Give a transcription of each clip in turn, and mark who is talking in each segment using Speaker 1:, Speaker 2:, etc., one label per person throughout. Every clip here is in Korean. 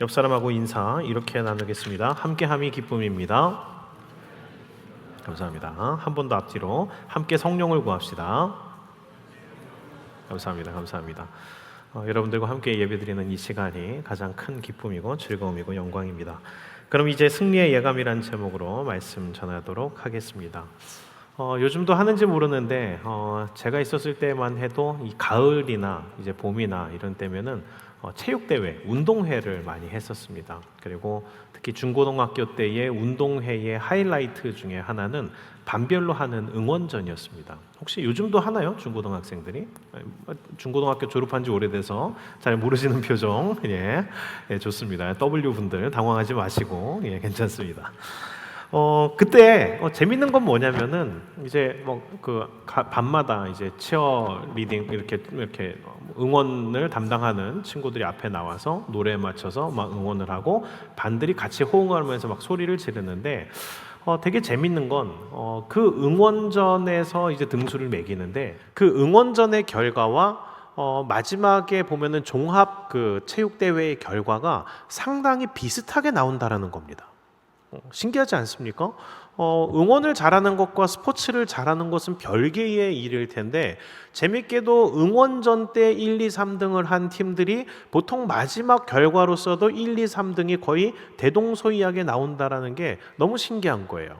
Speaker 1: 옆 사람하고 인사 이렇게 나누겠습니다. 함께함이 기쁨입니다. 감사합니다. 한 번 더 앞뒤로 함께 성령을 구합시다. 감사합니다. 감사합니다. 어, 여러분들과 함께 예배드리는 이 시간이 가장 큰 기쁨이고 즐거움이고 영광입니다. 그럼 이제 승리의 예감이란 제목으로 말씀 전하도록 하겠습니다. 어, 요즘도 하는지 모르는데 어, 제가 있었을 때만 해도 이 가을이나 이제 봄이나 이런 때면은 어, 체육 대회, 운동회를 많이 했었습니다. 그리고 특히 중고등학교 때의 운동회의 하이라이트 중에 하나는 반별로 하는 응원전이었습니다. 혹시 요즘도 하나요, 중고등학생들이? 어, 중고등학교 졸업한 지 오래돼서 잘 모르시는 표정, 예, 예 좋습니다. W 분들 당황하지 마시고, 예, 괜찮습니다. 어 그때 어, 재밌는 건 뭐냐면은 이제 뭐 그 밤마다 이제 치어 리딩 이렇게 이렇게 응원을 담당하는 친구들이 앞에 나와서 노래에 맞춰서 막 응원을 하고 반들이 같이 호응하면서 막 소리를 지르는데 어, 되게 재밌는 건, 어, 그 응원전에서 이제 등수를 매기는데, 그 응원전의 결과와 어, 마지막에 보면은 종합 그 체육 대회의 결과가 상당히 비슷하게 나온다라는 겁니다. 어, 신기하지 않습니까? 어, 응원을 잘하는 것과 스포츠를 잘하는 것은 별개의 일일 텐데 재밌게도 응원전 때 1, 2, 3등을 한 팀들이 보통 마지막 결과로서도 1, 2, 3등이 거의 대동소이하게 나온다라는 게 너무 신기한 거예요.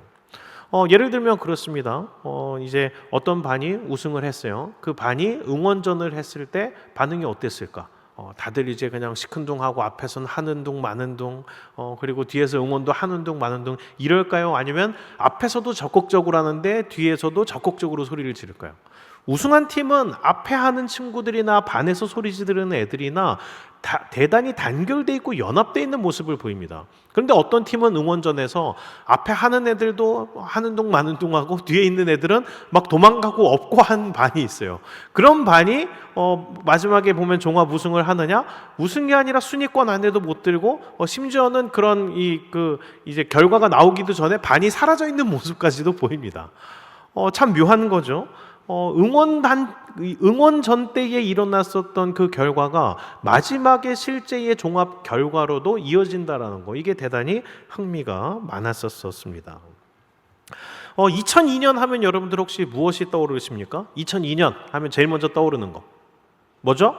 Speaker 1: 어, 예를 들면 그렇습니다. 어, 이제 어떤 반이 우승을 했어요. 그 반이 응원전을 했을 때 반응이 어땠을까? 어, 다들 이제 그냥 시큰둥하고 앞에서는 하는 둥 마는 둥 어, 그리고 뒤에서 응원도 하는 둥 마는 둥 이럴까요? 아니면 앞에서도 적극적으로 하는데 뒤에서도 적극적으로 소리를 지를까요? 우승한 팀은 앞에 하는 친구들이나 반에서 소리 지르는 애들이나 다, 대단히 단결돼 있고 연합돼 있는 모습을 보입니다. 그런데 어떤 팀은 응원전에서 앞에 하는 애들도 하는 둥 마는 둥 하고 뒤에 있는 애들은 막 도망가고 없고 한 반이 있어요. 그런 반이 어, 마지막에 보면 종합 우승을 하느냐? 우승이 아니라 순위권 안에도 못 들고 어, 심지어는 그런 이 그 이제 결과가 나오기도 전에 반이 사라져 있는 모습까지도 보입니다. 어, 참 묘한 거죠. 어, 응원단 응원전 때에 일어났었던 그 결과가 마지막에 실제의 종합 결과로도 이어진다라는 거 이게 대단히 흥미가 많았었습니다. 어, 2002년 하면 여러분들 혹시 무엇이 떠오르십니까? 2002년 하면 제일 먼저 떠오르는 거 뭐죠?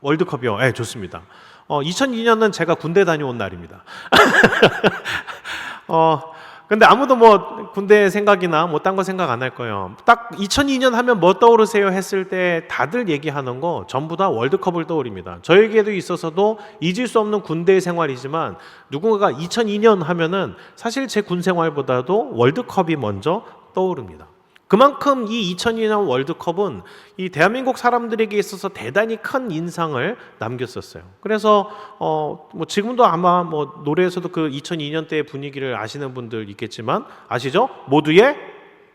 Speaker 1: 월드컵이요. 예, 네, 좋습니다. 어, 2002년은 제가 군대 다녀온 날입니다. 어, 근데 아무도 뭐 군대 생각이나 뭐 딴 거 생각 안 할 거예요. 딱 2002년 하면 뭐 떠오르세요 했을 때 다들 얘기하는 거 전부 다 월드컵을 떠올립니다. 저에게도 있어서도 잊을 수 없는 군대 생활이지만 누군가가 2002년 하면은 사실 제 군 생활보다도 월드컵이 먼저 떠오릅니다. 그만큼 이 2002년 월드컵은 이 대한민국 사람들에게 있어서 대단히 큰 인상을 남겼었어요. 그래서 어 뭐 지금도 아마 뭐 노래에서도 그 2002년 때의 분위기를 아시는 분들 있겠지만 아시죠? 모두의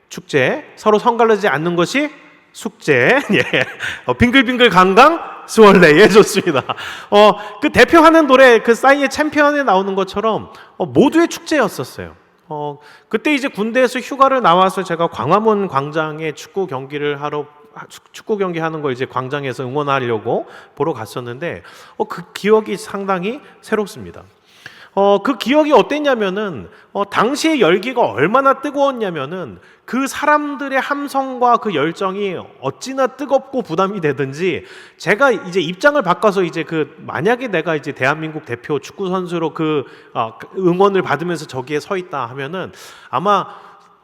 Speaker 1: 축제 서로 성갈르지 않는 것이 숙제 예 어, 빙글빙글 강강 수월래 예 좋습니다 어그 대표하는 노래 그 싸이의 챔피언에 나오는 것처럼 어, 모두의 축제였었어요. 어, 그때 이제 군대에서 휴가를 나와서 제가 광화문 광장에 축구 경기를 하러 축구 경기 하는 걸 이제 광장에서 응원하려고 보러 갔었는데 어, 그 기억이 상당히 새롭습니다. 어, 그 기억이 어땠냐면은 어, 당시의 열기가 얼마나 뜨거웠냐면은 그 사람들의 함성과 그 열정이 어찌나 뜨겁고 부담이 되든지 제가 이제 입장을 바꿔서 이제 그 만약에 내가 이제 대한민국 대표 축구 선수로 그 어, 응원을 받으면서 저기에 서 있다 하면은 아마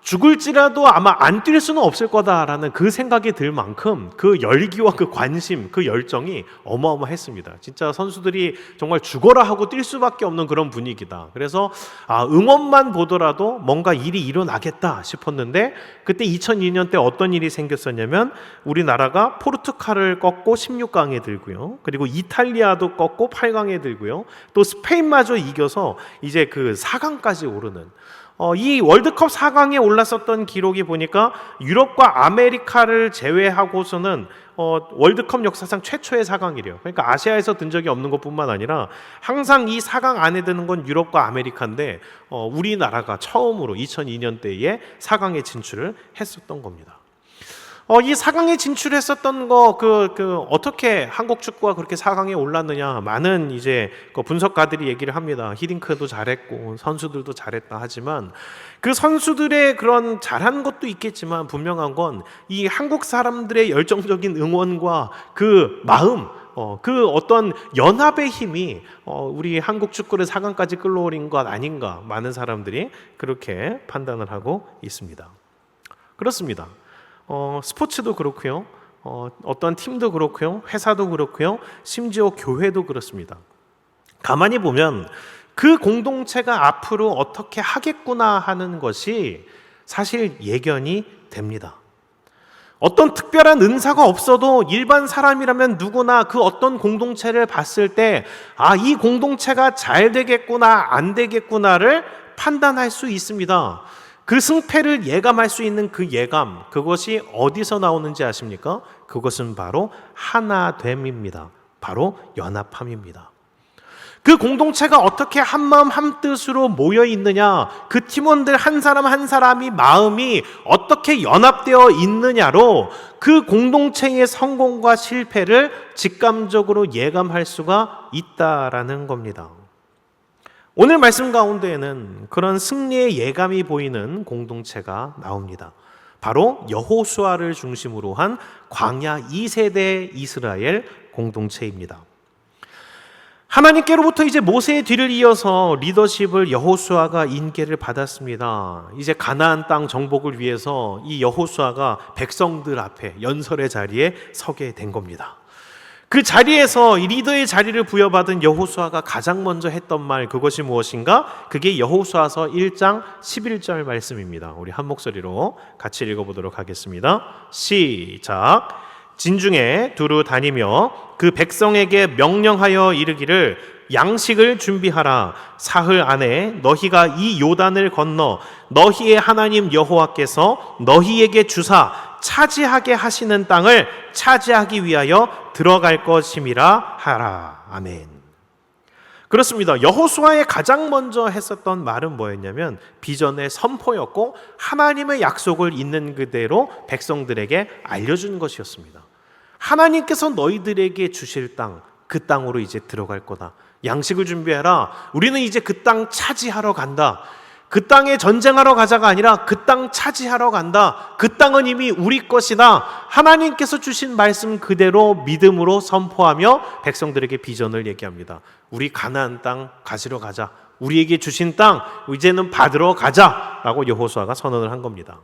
Speaker 1: 죽을지라도 아마 안 뛸 수는 없을 거다라는 그 생각이 들 만큼 그 열기와 그 관심, 그 열정이 어마어마했습니다. 진짜 선수들이 정말 죽어라 하고 뛸 수밖에 없는 그런 분위기다. 그래서 아, 응원만 보더라도 뭔가 일이 일어나겠다 싶었는데 그때 2002년 때 어떤 일이 생겼었냐면 우리나라가 포르투갈을 꺾고 16강에 들고요. 그리고 이탈리아도 꺾고 8강에 들고요. 또 스페인마저 이겨서 이제 그 4강까지 오르는 어, 이 월드컵 4강에 올랐었던 기록이 보니까 유럽과 아메리카를 제외하고서는 어, 월드컵 역사상 최초의 4강이래요. 그러니까 아시아에서 든 적이 없는 것뿐만 아니라 항상 이 4강 안에 드는 건 유럽과 아메리카인데 어, 우리나라가 처음으로 2002년 대에 4강에 진출을 했었던 겁니다. 어, 이 4강에 진출했었던 거, 그, 그, 어떻게 한국 축구가 그렇게 4강에 올랐느냐. 많은 이제 그 분석가들이 얘기를 합니다. 히딩크도 잘했고, 선수들도 잘했다 하지만 그 선수들의 그런 잘한 것도 있겠지만 분명한 건 이 한국 사람들의 열정적인 응원과 그 마음, 어, 그 어떤 연합의 힘이 어, 우리 한국 축구를 4강까지 끌어올린 것 아닌가 많은 사람들이 그렇게 판단을 하고 있습니다. 그렇습니다. 어, 스포츠도 그렇고요. 어, 어떤 팀도 그렇고요. 회사도 그렇고요. 심지어 교회도 그렇습니다. 가만히 보면 그 공동체가 앞으로 어떻게 하겠구나 하는 것이 사실 예견이 됩니다. 어떤 특별한 은사가 없어도 일반 사람이라면 누구나 그 어떤 공동체를 봤을 때, 아, 이 공동체가 잘 되겠구나, 안 되겠구나를 판단할 수 있습니다. 그 승패를 예감할 수 있는 그 예감, 그것이 어디서 나오는지 아십니까? 그것은 바로 하나됨입니다. 바로 연합함입니다. 그 공동체가 어떻게 한 마음 한 뜻으로 모여 있느냐, 그 팀원들 한 사람 한 사람이 마음이 어떻게 연합되어 있느냐로 그 공동체의 성공과 실패를 직감적으로 예감할 수가 있다라는 겁니다. 오늘 말씀 가운데에는 그런 승리의 예감이 보이는 공동체가 나옵니다. 바로 여호수아를 중심으로 한 광야 2세대 이스라엘 공동체입니다. 하나님께로부터 이제 모세의 뒤를 이어서 리더십을 여호수아가 인계를 받았습니다. 이제 가나안 땅 정복을 위해서 이 여호수아가 백성들 앞에 연설의 자리에 서게 된 겁니다. 그 자리에서 이 리더의 자리를 부여받은 여호수아가 가장 먼저 했던 말 그것이 무엇인가? 그게 여호수아서 1장 11절 말씀입니다. 우리 한 목소리로 같이 읽어 보도록 하겠습니다. 시작. 진중에 두루 다니며 그 백성에게 명령하여 이르기를 양식을 준비하라 사흘 안에 너희가 이 요단을 건너 너희의 하나님 여호와께서 너희에게 주사 차지하게 하시는 땅을 차지하기 위하여 들어갈 것임이라 하라 아멘. 그렇습니다. 여호수아의 가장 먼저 했었던 말은 뭐였냐면 비전의 선포였고 하나님의 약속을 있는 그대로 백성들에게 알려준 것이었습니다. 하나님께서 너희들에게 주실 땅, 그 땅으로 이제 들어갈 거다. 양식을 준비해라. 우리는 이제 그 땅 차지하러 간다. 그 땅에 전쟁하러 가자가 아니라 그 땅 차지하러 간다. 그 땅은 이미 우리 것이다. 하나님께서 주신 말씀 그대로 믿음으로 선포하며 백성들에게 비전을 얘기합니다. 우리 가나안 땅 가지러 가자. 우리에게 주신 땅 이제는 받으러 가자라고 여호수아가 선언을 한 겁니다.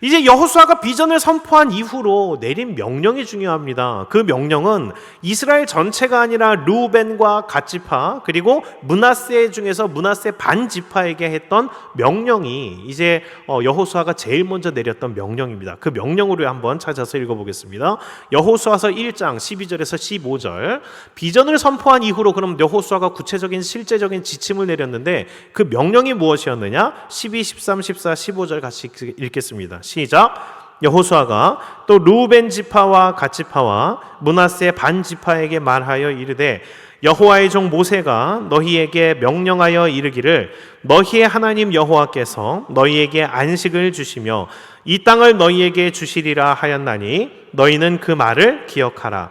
Speaker 1: 이제 여호수아가 비전을 선포한 이후로 내린 명령이 중요합니다. 그 명령은 이스라엘 전체가 아니라 루벤과 갓지파 그리고 문하세 중에서 문하세 반 지파에게 했던 명령이 이제 어, 여호수아가 제일 먼저 내렸던 명령입니다. 그 명령으로 한번 찾아서 읽어보겠습니다. 여호수아서 1장 12절에서 15절 비전을 선포한 이후로 그럼 여호수아가 구체적인 실제적인 지침을 내렸는데 그 명령이 무엇이었느냐? 12, 13, 14, 15절 같이 읽겠습니다. 시작. 여호수아가 또 루벤 지파와 갓 지파와 문하세 반 지파에게 말하여 이르되 여호와의 종 모세가 너희에게 명령하여 이르기를 너희의 하나님 여호와께서 너희에게 안식을 주시며 이 땅을 너희에게 주시리라 하였나니 너희는 그 말을 기억하라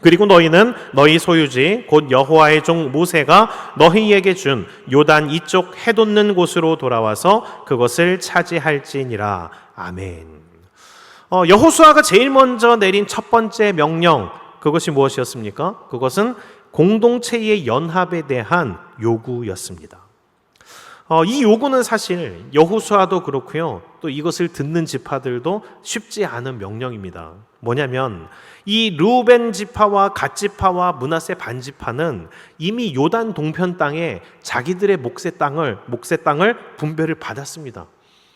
Speaker 1: 그리고 너희는 너희 소유지 곧 여호와의 종 모세가 너희에게 준 요단 이쪽 해돋는 곳으로 돌아와서 그것을 차지할지니라 아멘. 어, 여호수아가 제일 먼저 내린 첫 번째 명령 그것이 무엇이었습니까? 그것은 공동체의 연합에 대한 요구였습니다. 어, 이 요구는 사실 여호수아도 그렇고요. 또 이것을 듣는 지파들도 쉽지 않은 명령입니다. 뭐냐면 이 루벤 지파와 갓 지파와 문하세 반 지파는 이미 요단 동편 땅에 자기들의 몫의 땅을 몫의 땅을 분배를 받았습니다.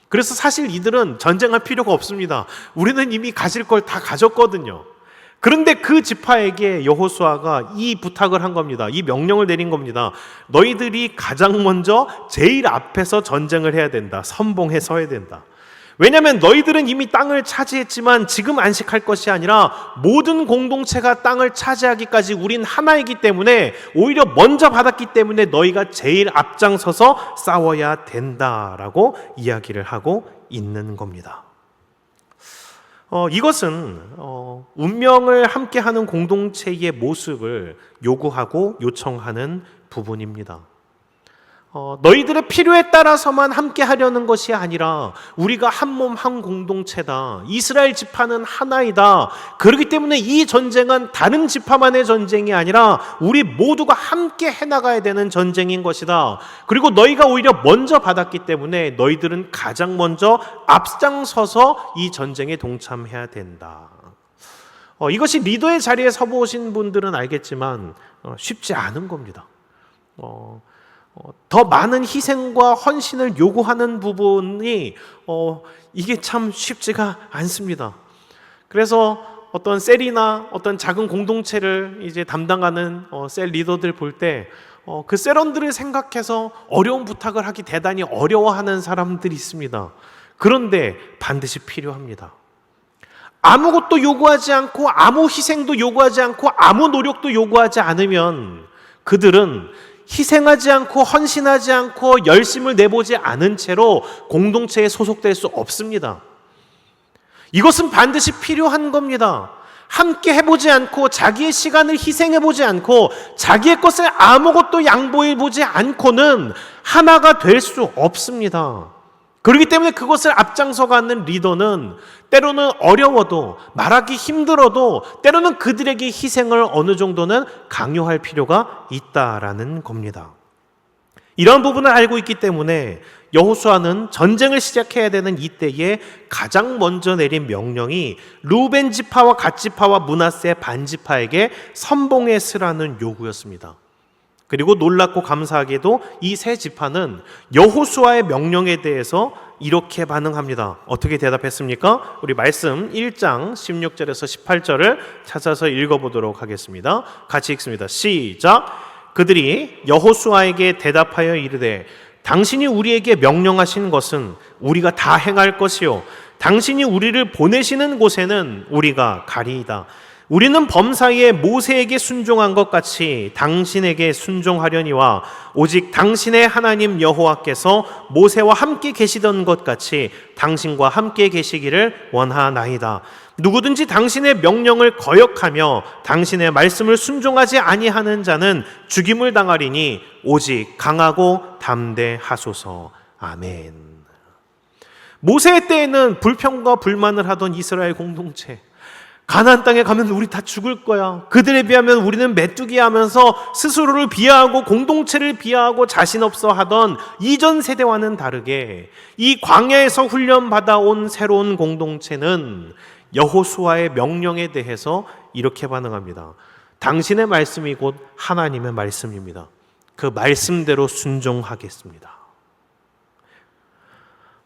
Speaker 1: 그래서 사실 이들은 전쟁할 필요가 없습니다. 우리는 이미 가질 걸 다 가졌거든요. 그런데 그 지파에게 여호수아가 이 부탁을 한 겁니다. 이 명령을 내린 겁니다. 너희들이 가장 먼저 제일 앞에서 전쟁을 해야 된다. 선봉해 서야 된다. 왜냐하면 너희들은 이미 땅을 차지했지만 지금 안식할 것이 아니라 모든 공동체가 땅을 차지하기까지 우린 하나이기 때문에 오히려 먼저 받았기 때문에 너희가 제일 앞장서서 싸워야 된다라고 이야기를 하고 있는 겁니다. 어, 이것은 어, 운명을 함께하는 공동체의 모습을 요구하고 요청하는 부분입니다. 어, 너희들의 필요에 따라서만 함께 하려는 것이 아니라 우리가 한 몸 한 공동체다. 이스라엘 지파는 하나이다. 그렇기 때문에 이 전쟁은 다른 지파만의 전쟁이 아니라 우리 모두가 함께 해나가야 되는 전쟁인 것이다. 그리고 너희가 오히려 먼저 받았기 때문에 너희들은 가장 먼저 앞장서서 이 전쟁에 동참해야 된다. 어, 이것이 리더의 자리에 서보신 분들은 알겠지만 어, 쉽지 않은 겁니다. 어, 어, 더 많은 희생과 헌신을 요구하는 부분이 어, 이게 참 쉽지가 않습니다. 그래서 어떤 셀이나 어떤 작은 공동체를 이제 담당하는 어, 셀 리더들 볼 때 어, 그 셀원들을 생각해서 어려운 부탁을 하기 대단히 어려워하는 사람들이 있습니다. 그런데 반드시 필요합니다. 아무것도 요구하지 않고 아무 희생도 요구하지 않고 아무 노력도 요구하지 않으면 그들은 희생하지 않고 헌신하지 않고 열심을 내보지 않은 채로 공동체에 소속될 수 없습니다. 이것은 반드시 필요한 겁니다. 함께 해보지 않고 자기의 시간을 희생해보지 않고 자기의 것을 아무것도 양보해보지 않고는 하나가 될 수 없습니다. 그렇기 때문에 그것을 앞장서 가는 리더는 때로는 어려워도 말하기 힘들어도 때로는 그들에게 희생을 어느 정도는 강요할 필요가 있다라는 겁니다. 이런 부분을 알고 있기 때문에 여호수아는 전쟁을 시작해야 되는 이때에 가장 먼저 내린 명령이 루벤 지파와 갓 지파와 문하세 반 지파에게 선봉에 서라는 요구였습니다. 그리고 놀랍고 감사하게도 이 세 지파는 여호수아의 명령에 대해서 이렇게 반응합니다. 어떻게 대답했습니까? 우리 말씀 1장 16절에서 18절을 찾아서 읽어보도록 하겠습니다. 같이 읽습니다. 시작. 그들이 여호수아에게 대답하여 이르되 당신이 우리에게 명령하신 것은 우리가 다 행할 것이요 당신이 우리를 보내시는 곳에는 우리가 가리이다. 우리는 범사에 모세에게 순종한 것 같이 당신에게 순종하려니와 오직 당신의 하나님 여호와께서 모세와 함께 계시던 것 같이 당신과 함께 계시기를 원하나이다. 누구든지 당신의 명령을 거역하며 당신의 말씀을 순종하지 아니하는 자는 죽임을 당하리니 오직 강하고 담대하소서. 아멘. 모세 때에는 불평과 불만을 하던 이스라엘 공동체. 가나안 땅에 가면 우리 다 죽을 거야. 그들에 비하면 우리는 메뚜기 하면서 스스로를 비하하고 공동체를 비하하고 자신 없어 하던 이전 세대와는 다르게 이 광야에서 훈련 받아온 새로운 공동체는 여호수아의 명령에 대해서 이렇게 반응합니다. 당신의 말씀이 곧 하나님의 말씀입니다. 그 말씀대로 순종하겠습니다.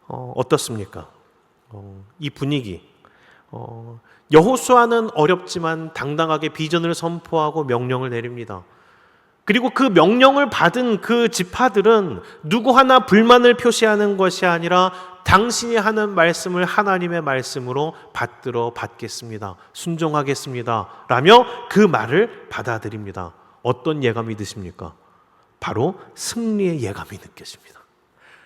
Speaker 1: 어, 어떻습니까? 어, 이 분위기. 어, 여호수아는 어렵지만 당당하게 비전을 선포하고 명령을 내립니다. 그리고 그 명령을 받은 그 지파들은 누구 하나 불만을 표시하는 것이 아니라 당신이 하는 말씀을 하나님의 말씀으로 받들어 받겠습니다. 순종하겠습니다. 라며 그 말을 받아들입니다. 어떤 예감이 드십니까? 바로 승리의 예감이 느껴집니다.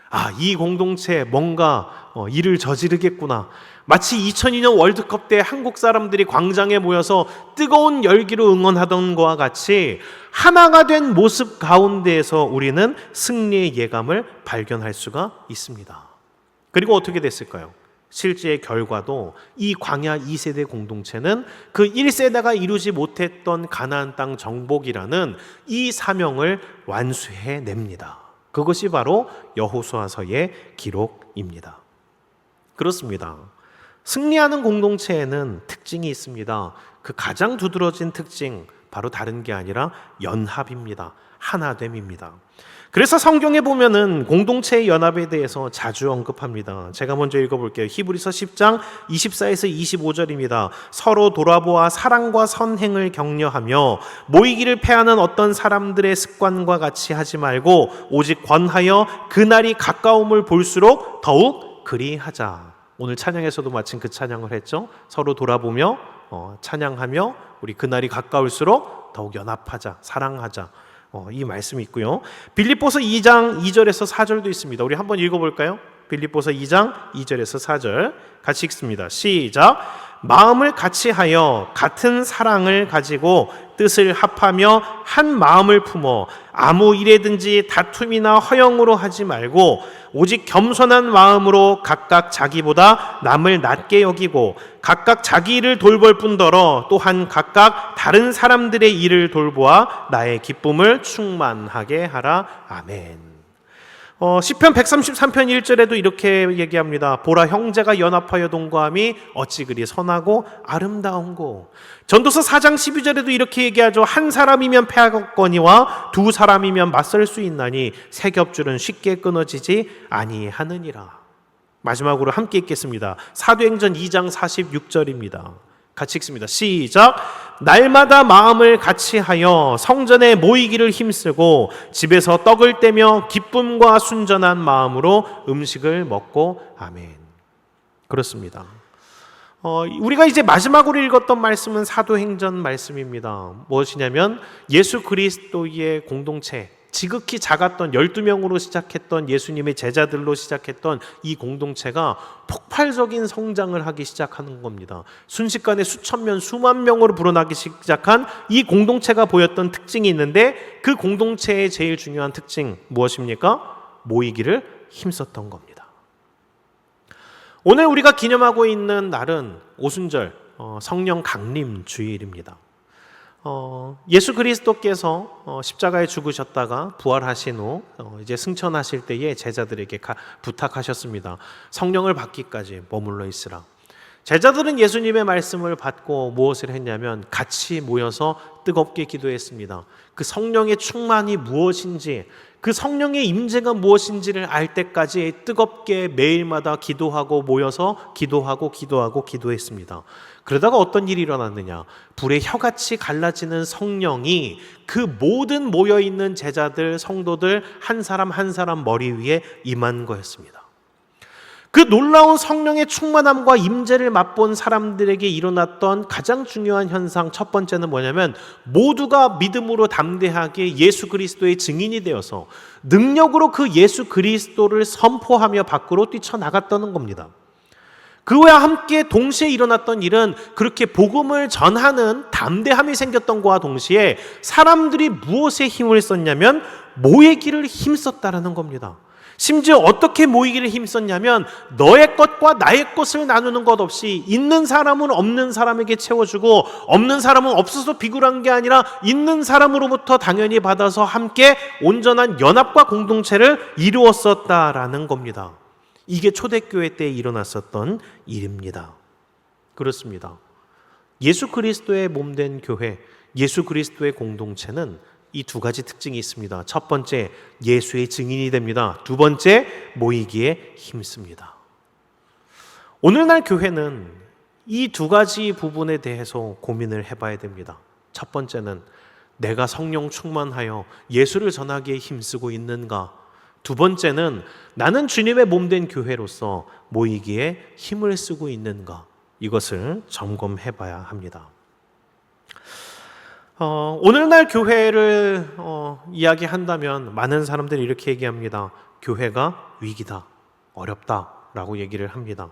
Speaker 1: 아, 이 공동체 뭔가 어, 일을 저지르겠구나. 마치 2002년 월드컵 때 한국 사람들이 광장에 모여서 뜨거운 열기로 응원하던 것과 같이 하나가 된 모습 가운데에서 우리는 승리의 예감을 발견할 수가 있습니다. 그리고 어떻게 됐을까요? 실제의 결과도 이 광야 2세대 공동체는 그 1세대가 이루지 못했던 가나안 땅 정복이라는 이 사명을 완수해 냅니다. 그것이 바로 여호수아서의 기록입니다. 그렇습니다. 승리하는 공동체에는 특징이 있습니다. 그 가장 두드러진 특징 바로 다른 게 아니라 연합입니다. 하나됨입니다. 그래서 성경에 보면은 공동체의 연합에 대해서 자주 언급합니다. 제가 먼저 읽어볼게요. 히브리서 10장 24에서 25절입니다. 서로 돌아보아 사랑과 선행을 격려하며 모이기를 패하는 어떤 사람들의 습관과 같이 하지 말고 오직 권하여 그날이 가까움을 볼수록 더욱 그리하자. 오늘 찬양에서도 마침 그 찬양을 했죠. 서로 돌아보며 어, 찬양하며 우리 그날이 가까울수록 더욱 연합하자, 사랑하자. 어, 이 말씀이 있고요. 빌립보서 2장 2절에서 4절도 있습니다. 우리 한번 읽어볼까요? 빌립보서 2장 2절에서 4절 같이 읽습니다. 시작. 마음을 같이 하여 같은 사랑을 가지고 뜻을 합하며 한 마음을 품어 아무 일에든지 다툼이나 허영으로 하지 말고 오직 겸손한 마음으로 각각 자기보다 남을 낮게 여기고 각각 자기 일을 돌볼 뿐더러 또한 각각 다른 사람들의 일을 돌보아 나의 기쁨을 충만하게 하라. 아멘. 어, 시편 133편 1절에도 이렇게 얘기합니다. 보라 형제가 연합하여 동거함이 어찌 그리 선하고 아름다운고. 전도서 4장 12절에도 이렇게 얘기하죠. 한 사람이면 패하거니와 두 사람이면 맞설 수 있나니 세 겹줄은 쉽게 끊어지지 아니하느니라. 마지막으로 함께 읽겠습니다. 사도행전 2장 46절입니다. 같이 읽습니다. 시작. 날마다 마음을 같이 하여 성전에 모이기를 힘쓰고 집에서 떡을 떼며 기쁨과 순전한 마음으로 음식을 먹고 아멘. 그렇습니다. 어, 우리가 이제 마지막으로 읽었던 말씀은 사도행전 말씀입니다. 무엇이냐면 예수 그리스도의 공동체, 지극히 작았던 12명으로 시작했던 예수님의 제자들로 시작했던 이 공동체가 폭발적인 성장을 하기 시작하는 겁니다. 순식간에 수천 명, 수만 명으로 불어나기 시작한 이 공동체가 보였던 특징이 있는데 그 공동체의 제일 중요한 특징 무엇입니까? 모이기를 힘썼던 겁니다. 오늘 우리가 기념하고 있는 날은 오순절 어, 성령 강림 주일입니다. 어, 예수 그리스도께서 어, 십자가에 죽으셨다가 부활하신 후 어, 이제 승천하실 때에 제자들에게 가, 부탁하셨습니다. 성령을 받기까지 머물러 있으라. 제자들은 예수님의 말씀을 받고 무엇을 했냐면 같이 모여서 뜨겁게 기도했습니다. 그 성령의 충만이 무엇인지 그 성령의 임재가 무엇인지를 알 때까지 뜨겁게 매일마다 기도하고 모여서 기도하고 기도하고 기도했습니다. 그러다가 어떤 일이 일어났느냐? 불의 혀같이 갈라지는 성령이 그 모든 모여 있는 제자들, 성도들 한 사람 한 사람 머리 위에 임한 거였습니다. 그 놀라운 성령의 충만함과 임재를 맛본 사람들에게 일어났던 가장 중요한 현상 첫 번째는 뭐냐면 모두가 믿음으로 담대하게 예수 그리스도의 증인이 되어서 능력으로 그 예수 그리스도를 선포하며 밖으로 뛰쳐나갔다는 겁니다. 그와 함께 동시에 일어났던 일은 그렇게 복음을 전하는 담대함이 생겼던 것과 동시에 사람들이 무엇에 힘을 썼냐면 모이기를 힘썼다라는 겁니다. 심지어 어떻게 모이기를 힘썼냐면 너의 것과 나의 것을 나누는 것 없이 있는 사람은 없는 사람에게 채워주고 없는 사람은 없어서 비굴한 게 아니라 있는 사람으로부터 당연히 받아서 함께 온전한 연합과 공동체를 이루었었다라는 겁니다. 이게 초대교회 때 일어났었던 일입니다. 그렇습니다. 예수 그리스도의 몸된 교회, 예수 그리스도의 공동체는 이 두 가지 특징이 있습니다. 첫 번째, 예수의 증인이 됩니다. 두 번째, 모이기에 힘씁니다. 오늘날 교회는 이 두 가지 부분에 대해서 고민을 해봐야 됩니다. 첫 번째는 내가 성령 충만하여 예수를 전하기에 힘쓰고 있는가? 두 번째는 나는 주님의 몸된 교회로서 모이기에 힘을 쓰고 있는가? 이것을 점검해 봐야 합니다. 어, 오늘날 교회를 어, 이야기한다면 많은 사람들이 이렇게 얘기합니다. 교회가 위기다, 어렵다라고 얘기를 합니다.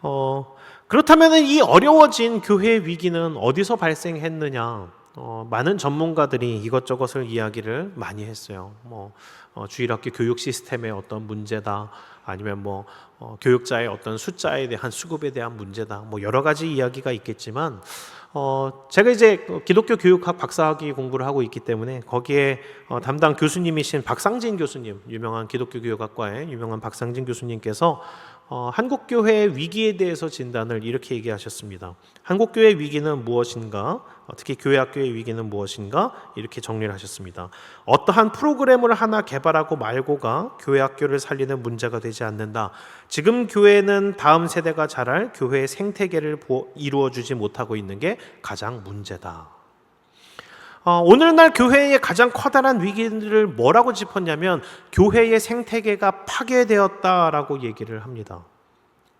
Speaker 1: 어, 그렇다면 이 어려워진 교회 위기는 어디서 발생했느냐? 어, 많은 전문가들이 이것저것을 이야기를 많이 했어요. 뭐 어, 주일학교 교육 시스템의 어떤 문제다, 아니면 뭐 어, 교육자의 어떤 숫자에 대한 수급에 대한 문제다, 뭐 여러 가지 이야기가 있겠지만 어, 제가 이제 기독교 교육학 박사학위 공부를 하고 있기 때문에 거기에 어, 담당 교수님이신 박상진 교수님, 유명한 기독교 교육학과의 유명한 박상진 교수님께서 어, 한국 교회의 위기에 대해서 진단을 이렇게 얘기하셨습니다. 한국 교회의 위기는 무엇인가? 어, 특히 교회 학교의 위기는 무엇인가? 이렇게 정리를 하셨습니다. 어떠한 프로그램을 하나 개발하고 말고가 교회 학교를 살리는 문제가 되지 않는다. 지금 교회는 다음 세대가 자랄 교회의 생태계를 이루어 주지 못하고 있는 게 가장 문제다. 어, 오늘날 교회의 가장 커다란 위기를 뭐라고 짚었냐면 교회의 생태계가 파괴되었다라고 얘기를 합니다.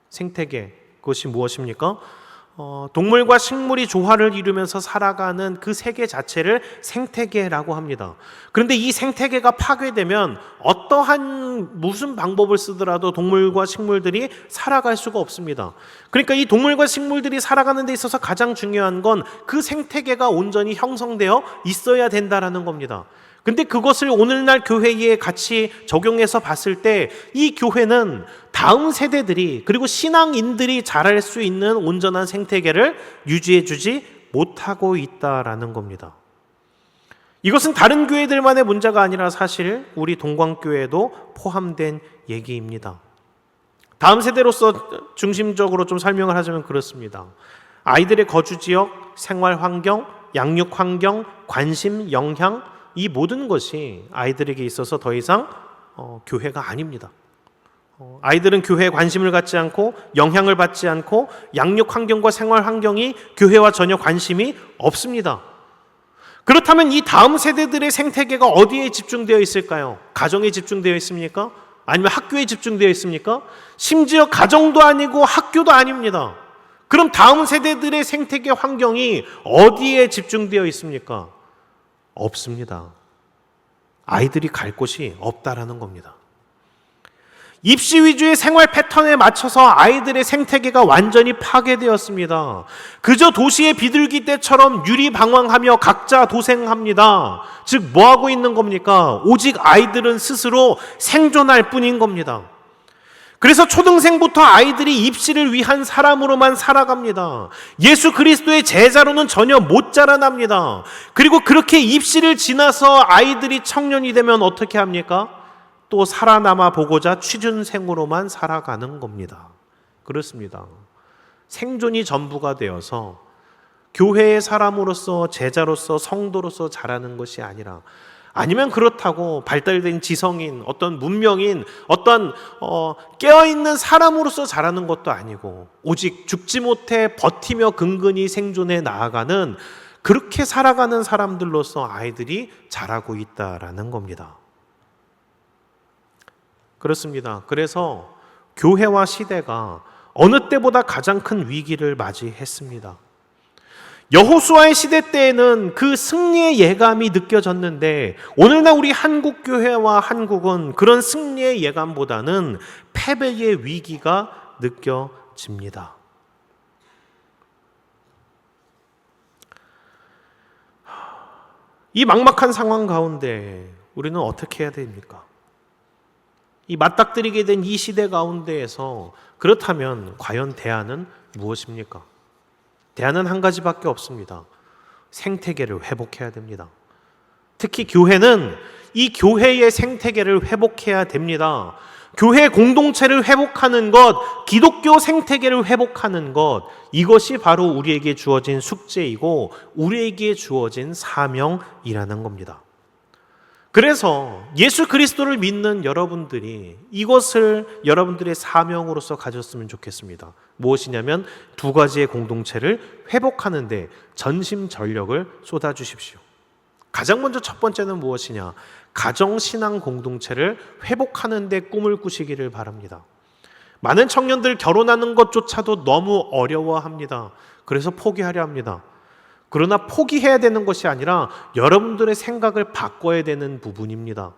Speaker 1: 생태계 그것이 무엇입니까? 어, 동물과 식물이 조화를 이루면서 살아가는 그 세계 자체를 생태계라고 합니다. 그런데 이 생태계가 파괴되면 어떠한 무슨 방법을 쓰더라도 동물과 식물들이 살아갈 수가 없습니다. 그러니까 이 동물과 식물들이 살아가는 데 있어서 가장 중요한 건 그 생태계가 온전히 형성되어 있어야 된다라는 겁니다. 근데 그것을 오늘날 교회에 같이 적용해서 봤을 때 이 교회는 다음 세대들이 그리고 신앙인들이 자랄 수 있는 온전한 생태계를 유지해 주지 못하고 있다라는 겁니다. 이것은 다른 교회들만의 문제가 아니라 사실 우리 동광교회도 포함된 얘기입니다. 다음 세대로서 중심적으로 좀 설명을 하자면 그렇습니다. 아이들의 거주 지역, 생활 환경, 양육 환경, 관심, 영향, 이 모든 것이 아이들에게 있어서 더 이상 어, 교회가 아닙니다. 어, 아이들은 교회에 관심을 갖지 않고 영향을 받지 않고 양육 환경과 생활 환경이 교회와 전혀 관심이 없습니다. 그렇다면 이 다음 세대들의 생태계가 어디에 집중되어 있을까요? 가정에 집중되어 있습니까? 아니면 학교에 집중되어 있습니까? 심지어 가정도 아니고 학교도 아닙니다. 그럼 다음 세대들의 생태계 환경이 어디에 집중되어 있습니까? 없습니다. 아이들이 갈 곳이 없다라는 겁니다. 입시 위주의 생활 패턴에 맞춰서 아이들의 생태계가 완전히 파괴되었습니다. 그저 도시의 비둘기 떼처럼 유리방황하며 각자 도생합니다. 즉, 뭐 하고 있는 겁니까? 오직 아이들은 스스로 생존할 뿐인 겁니다. 그래서 초등생부터 아이들이 입시를 위한 사람으로만 살아갑니다. 예수 그리스도의 제자로는 전혀 못 자라납니다. 그리고 그렇게 입시를 지나서 아이들이 청년이 되면 어떻게 합니까? 또 살아남아 보고자 취준생으로만 살아가는 겁니다. 그렇습니다. 생존이 전부가 되어서 교회의 사람으로서 제자로서 성도로서 자라는 것이 아니라 아니면 그렇다고 발달된 지성인, 어떤 문명인, 어떤 어, 깨어있는 사람으로서 자라는 것도 아니고 오직 죽지 못해 버티며 근근히 생존해 나아가는 그렇게 살아가는 사람들로서 아이들이 자라고 있다라는 겁니다. 그렇습니다. 그래서 교회와 시대가 어느 때보다 가장 큰 위기를 맞이했습니다. 여호수아의 시대 때에는 그 승리의 예감이 느껴졌는데 오늘날 우리 한국 교회와 한국은 그런 승리의 예감보다는 패배의 위기가 느껴집니다. 이 막막한 상황 가운데 우리는 어떻게 해야 됩니까? 이 맞닥뜨리게 된 이 시대 가운데에서 그렇다면 과연 대안은 무엇입니까? 대안은 한 가지밖에 없습니다. 생태계를 회복해야 됩니다. 특히 교회는 이 교회의 생태계를 회복해야 됩니다. 교회 공동체를 회복하는 것, 기독교 생태계를 회복하는 것, 이것이 바로 우리에게 주어진 숙제이고 우리에게 주어진 사명이라는 겁니다. 그래서 예수 그리스도를 믿는 여러분들이 이것을 여러분들의 사명으로서 가졌으면 좋겠습니다. 무엇이냐면 두 가지의 공동체를 회복하는데 전심 전력을 쏟아 주십시오. 가장 먼저 첫 번째는 무엇이냐? 가정 신앙 공동체를 회복하는데 꿈을 꾸시기를 바랍니다. 많은 청년들 결혼하는 것조차도 너무 어려워합니다. 그래서 포기하려 합니다. 그러나 포기해야 되는 것이 아니라 여러분들의 생각을 바꿔야 되는 부분입니다.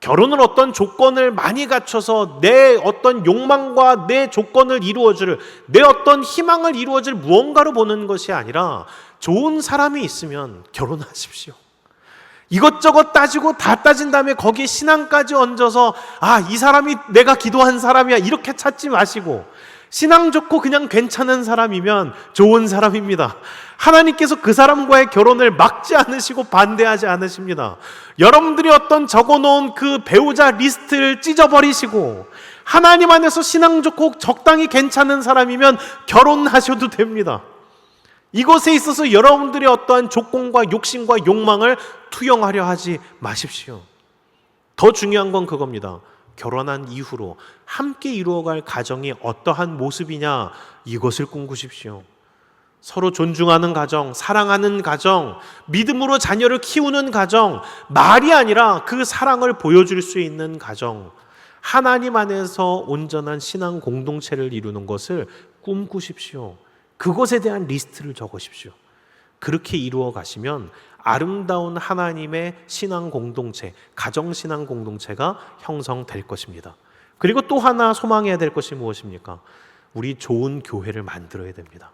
Speaker 1: 결혼을 어떤 조건을 많이 갖춰서 내 어떤 욕망과 내 조건을 이루어줄, 내 어떤 희망을 이루어줄 무언가로 보는 것이 아니라 좋은 사람이 있으면 결혼하십시오. 이것저것 따지고 다 따진 다음에 거기에 신앙까지 얹어서 아, 이 사람이 내가 기도한 사람이야. 이렇게 찾지 마시고 신앙 좋고 그냥 괜찮은 사람이면 좋은 사람입니다. 하나님께서 그 사람과의 결혼을 막지 않으시고 반대하지 않으십니다. 여러분들이 어떤 적어 놓은 그 배우자 리스트를 찢어버리시고 하나님 안에서 신앙 좋고 적당히 괜찮은 사람이면 결혼하셔도 됩니다. 이것에 있어서 여러분들의 어떠한 조건과 욕심과 욕망을 투영하려 하지 마십시오. 더 중요한 건 그겁니다. 결혼한 이후로 함께 이루어갈 가정이 어떠한 모습이냐 이것을 꿈꾸십시오. 서로 존중하는 가정, 사랑하는 가정, 믿음으로 자녀를 키우는 가정, 말이 아니라 그 사랑을 보여줄 수 있는 가정, 하나님 안에서 온전한 신앙 공동체를 이루는 것을 꿈꾸십시오. 그것에 대한 리스트를 적으십시오. 그렇게 이루어 가시면 아름다운 하나님의 신앙 공동체, 가정 신앙 공동체가 형성될 것입니다. 그리고 또 하나 소망해야 될 것이 무엇입니까? 우리 좋은 교회를 만들어야 됩니다.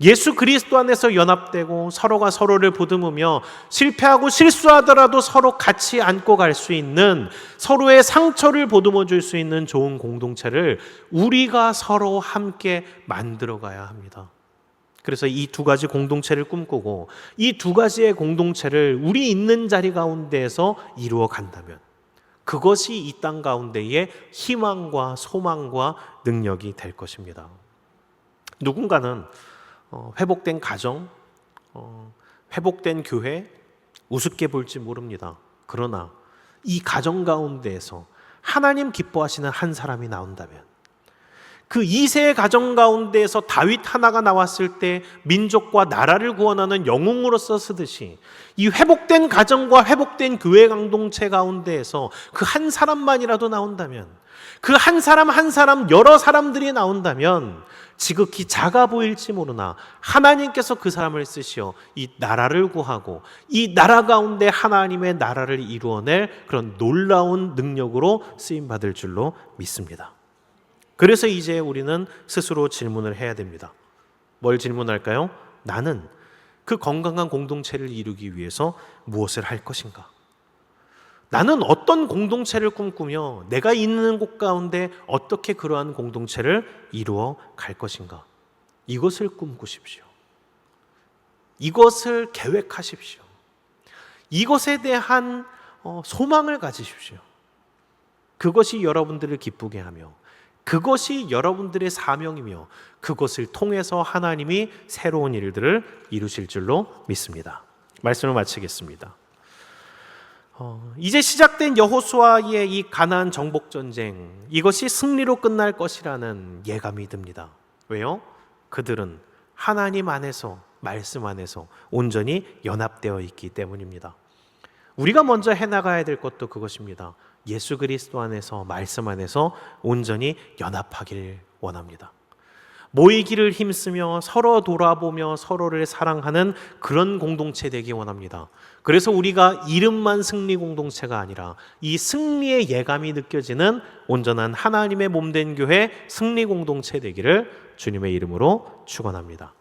Speaker 1: 예수 그리스도 안에서 연합되고 서로가 서로를 보듬으며 실패하고 실수하더라도 서로 같이 안고 갈 수 있는 서로의 상처를 보듬어 줄 수 있는 좋은 공동체를 우리가 서로 함께 만들어 가야 합니다. 그래서 이 두 가지 공동체를 꿈꾸고 이 두 가지의 공동체를 우리 있는 자리 가운데에서 이루어 간다면 그것이 이 땅 가운데의 희망과 소망과 능력이 될 것입니다. 누군가는 어, 회복된 가정, 어, 회복된 교회 우습게 볼지 모릅니다. 그러나 이 가정 가운데에서 하나님 기뻐하시는 한 사람이 나온다면 그 이세의 가정 가운데에서 다윗 하나가 나왔을 때 민족과 나라를 구원하는 영웅으로서 쓰듯이 이 회복된 가정과 회복된 교회 공동체 가운데에서 그 한 사람만이라도 나온다면 그 한 사람 한 사람 여러 사람들이 나온다면 지극히 작아 보일지 모르나 하나님께서 그 사람을 쓰시어 이 나라를 구하고 이 나라 가운데 하나님의 나라를 이루어낼 그런 놀라운 능력으로 쓰임 받을 줄로 믿습니다. 그래서 이제 우리는 스스로 질문을 해야 됩니다. 뭘 질문할까요? 나는 그 건강한 공동체를 이루기 위해서 무엇을 할 것인가? 나는 어떤 공동체를 꿈꾸며 내가 있는 곳 가운데 어떻게 그러한 공동체를 이루어 갈 것인가? 이것을 꿈꾸십시오. 이것을 계획하십시오. 이것에 대한 어, 소망을 가지십시오. 그것이 여러분들을 기쁘게 하며 그것이 여러분들의 사명이며 그것을 통해서 하나님이 새로운 일들을 이루실 줄로 믿습니다. 말씀을 마치겠습니다. 어, 이제 시작된 여호수아의 이 가나안 정복 전쟁 이것이 승리로 끝날 것이라는 예감이 듭니다. 왜요? 그들은 하나님 안에서 말씀 안에서 온전히 연합되어 있기 때문입니다. 우리가 먼저 해 나가야 될 것도 그것입니다. 예수 그리스도 안에서 말씀 안에서 온전히 연합하길 원합니다. 모이기를 힘쓰며 서로 돌아보며 서로를 사랑하는 그런 공동체 되기 원합니다. 그래서 우리가 이름만 승리 공동체가 아니라 이 승리의 예감이 느껴지는 온전한 하나님의 몸 된 교회 승리 공동체 되기를 주님의 이름으로 축원합니다.